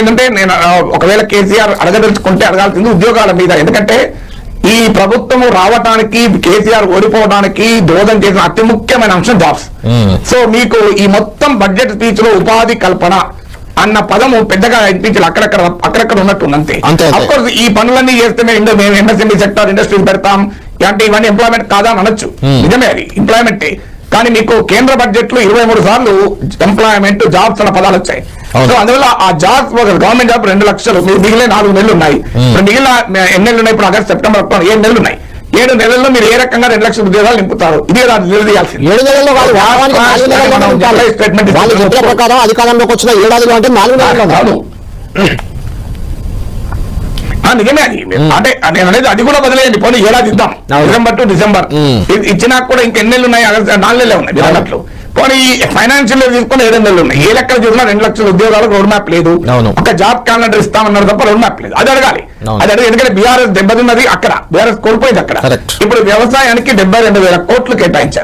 ఏంటంటే నేను ఒకవేళ కేసీఆర్ అడగదలుచుకుంటే అడగాల్సింది ఉద్యోగాల మీద. ఎందుకంటే ఈ ప్రభుత్వం రావటానికి కేసీఆర్ ఓడిపోవడానికి దోదం చేసిన అతి ముఖ్యమైన అంశం జాబ్స్. సో మీకు ఈ మొత్తం బడ్జెట్ స్పీచ్లో ఉపాధి కల్పన అన్న పదము పెద్దగా అనిపించాలి. అక్కడక్కడ అక్కడక్కడ ఉన్నట్టుంది అంతే. course, ఈ పనులన్నీ చేస్తే మేము మేము ఎంఎస్ఎంఈ సెక్టర్ ఇండస్ట్రీస్ పెడతాం. అంటే ఇవన్నీ ఎంప్లాయ్మెంట్ కాదా అని అనొచ్చు. నిజమే అది. ఎంప్లాయ్మెంటే కానీ మీకు కేంద్ర బడ్జెట్లో ఇరవై మూడు సార్లు ఎంప్లాయ్మెంట్ జాబ్స్ అన్న పదాలు వచ్చాయి. సో అందువల్ల ఆ జాబ్స్ గవర్నమెంట్ జాబ్ రెండు లక్షలు. మిగిలిన నాలుగు నెలలు ఉన్నాయి. ఇప్పుడు మిగిలిన ఎన్ని నెలలు ఉన్నాయి ఇప్పుడు ఆగస్ట్ సెప్టెంబర్ అక్టోబర్ ఏడు నెలలు ఉన్నాయి ఏడు నెలల్లో మీరు ఏ రకంగా రెండు లక్షల ఉద్యోగాలు నింపుతారు? ఇది నిలదీయాల్సింది ఏడు నెలల్లో వాళ్ళు చెప్పిన ప్రకారం అధికారంలోకి వచ్చిన ఏడాదిలో అంటే నాలుగు నెలలు నిజమే అది. అంటే నేను అనేది అది కూడా బదిలేయండి. పోనీ ఏడాది ఇద్దాం. December to December. ఇచ్చినా కూడా ఇంకెన్ని నెలలు ఉన్నాయి నాలుగు నెలలే ఉన్నాయి. అన్నట్లు పోనీ ఫైనాన్షియల్ తీసుకుని ఏడు నెలలు ఉన్నాయి. ఏ లెక్కలు చూసినా రెండు లక్షల ఉద్యోగాలకు రోడ్ మ్యాప్ లేదు. ఒక జాబ్ క్యాలెండర్ ఇస్తామన్నారు తప్ప రోడ్ మ్యాప్ లేదు. అది అడగాలి. అది అడగాలి ఎందుకంటే బీఆర్ఎస్ దెబ్బతిన్నది అక్కడ. బీఆర్ఎస్ కోల్పోయింది అక్కడ. ఇప్పుడు వ్యవసాయానికి డెబ్బై రెండు వేల కోట్లు కేటాయించారు.